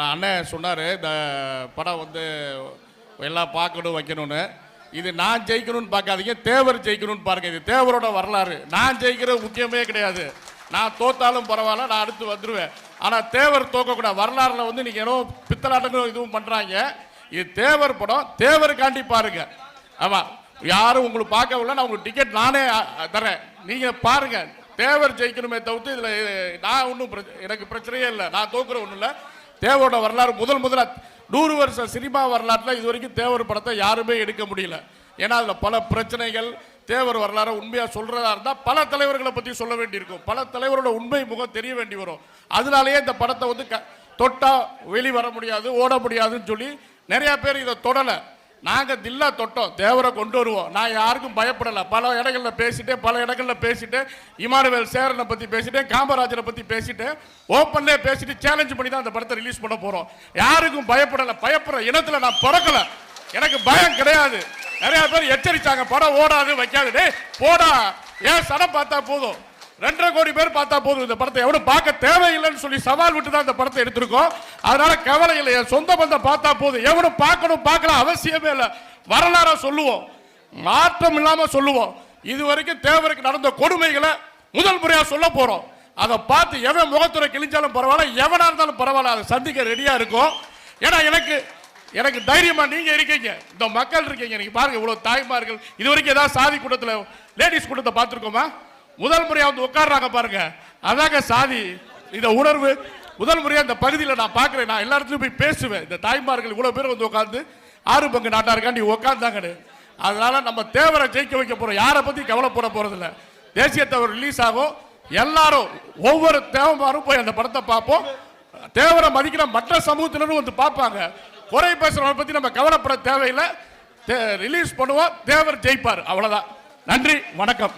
அண்ணன் சொன்னார் இந்த படம் வந்து எல்லாம் பார்க்கணும் வைக்கணும்னு. இது நான் ஜெயிக்கணும்னு பார்க்காதீங்க தேவர் ஜெயிக்கணும்னு பாருங்க இது தேவரோட வரலாறு. நான் ஜெயிக்கிறது முக்கியமே கிடையாது. நான் தோத்தாலும் பரவாயில்ல நான் அடுத்து வந்துடுவேன் ஆனால் தேவர் தோக்கக்கூடாது. வரலாறில் வந்து நீங்கள் ஏதோ பித்தலாட்டங்களும் இதுவும் பண்ணுறாங்க இது தேவர் படம் தேவருக்காண்டி பாருங்க. ஆமாம் யாரும் உங்களுக்கு பார்க்கவில்லை நான் உங்களுக்கு டிக்கெட் நானே தரேன். நீங்கள் பாருங்கள் தேவர் ஜெயிக்கணுமே தவிர்த்து இதில் நான் ஒன்றும் எனக்கு பிரச்சனையே இல்லை. நான் தோக்குற ஒன்றும் இல்லை. தேவரோட வரலாறு முதல் முதல்ல நூறு வருஷ சினிமா வரலாற்றில் இது வரைக்கும் தேவர் படத்தை யாருமே எடுக்க முடியல. ஏன்னா அதில் பல பிரச்சனைகள் தேவர் வரலாறு உண்மையாக சொல்கிறதா இருந்தால் பல தலைவர்களை பற்றி சொல்ல வேண்டியிருக்கும். பல தலைவரோட உண்மை முகம் தெரிய வேண்டி வரும். அதனாலேயே இந்த படத்தை வந்து க தொட்டா வெளி வர முடியாது ஓட முடியாதுன்னு சொல்லி நிறையா பேர் இதை தொடலை. நாங்கள் தில்லா தொட்டோம் தேவரை கொண்டு வருவோம். நான் யாருக்கும் பயப்படலை. பல இடங்களில் பேசிட்டேன் பல இடங்களில் பேசிட்டேன். இமானுவேல் சேரனை பற்றி பேசிட்டேன் காமராஜரை பற்றி பேசிட்டேன். ஓப்பன்லேயே பேசிட்டு சேலஞ்ச் பண்ணி தான் அந்த படத்தை ரிலீஸ் பண்ண போகிறோம் யாருக்கும் பயப்படலை. பயப்படுற இனத்தில் நான் பிறக்கலை. எனக்கு பயம் கிடையாது. நிறையா பேர் எச்சரித்தாங்க படம் ஓடாது வைக்காது. போடா. ஏன் சடம் பார்த்தா போதும்? ரெண்டரை கோடி பேர் பார்த்தா போதும். இந்த படத்தை எவனும் பார்க்க தேவையில்லைன்னு சொல்லி சவால் விட்டு தான் இந்த படத்தை எடுத்திருக்கோம். அதனால கவலை இல்லை. என் சொந்த பந்தம் பார்த்தா போதும். எவனும் பார்க்கணும் பார்க்கலாம் அவசியமே இல்லை. வரலாறா சொல்லுவோம். மாற்றம் இல்லாம சொல்லுவோம். இது வரைக்கும் தேவருக்கு நடந்த கொடுமைகளை முதல் முறையா சொல்ல போறோம். அதை பார்த்து எவன் முகத்துறை கிழிஞ்சாலும் பரவாயில்ல எவனா இருந்தாலும் பரவாயில்ல. அதை சந்திக்க ரெடியா இருக்கும். ஏன்னா எனக்கு எனக்கு தைரியமா நீங்க இருக்கீங்க. இந்த மக்கள் இருக்கீங்க. நீங்க பாருங்க இவ்வளவு தாய்மார்கள். இது வரைக்கும் ஏதாவது சாதி கூட்டத்தில் லேடிஸ் கூட்டத்தை பார்த்துருக்கோமா? முதல் முறையாக வந்து உட்காடுறாங்க பாருங்க. அதாங்க சாதி இந்த உணர்வு. முதல் முறையாக இந்த பகுதியில் நான் பார்க்குறேன். நான் எல்லா இடத்துலையும் போய் பேசுவேன். இந்த தாய்மார்கள் இவ்வளோ பேர் வந்து உட்காந்து ஆறு பங்கு நாட்டாருக்காண்டி உட்காந்தாங்கன்னு அதனால நம்ம தேவரை ஜெயிக்க வைக்க போகிறோம் யாரை பற்றி கவலைப்பட போகிறதில்ல தேசிய தேவர் ரிலீஸ் ஆகும். எல்லாரும் ஒவ்வொரு தேவமாரும் போய் அந்த படத்தை பார்ப்போம். தேவரை மதிக்கிற மற்ற சமூகத்தினரும் வந்து பார்ப்பாங்க. குறை பேசுறவங்களை பற்றி நம்ம கவலைப்பட தேவையில்லை. ரிலீஸ் பண்ணுவோம். தேவர் ஜெயிப்பார். அவ்வளோதான் நன்றி. வணக்கம்.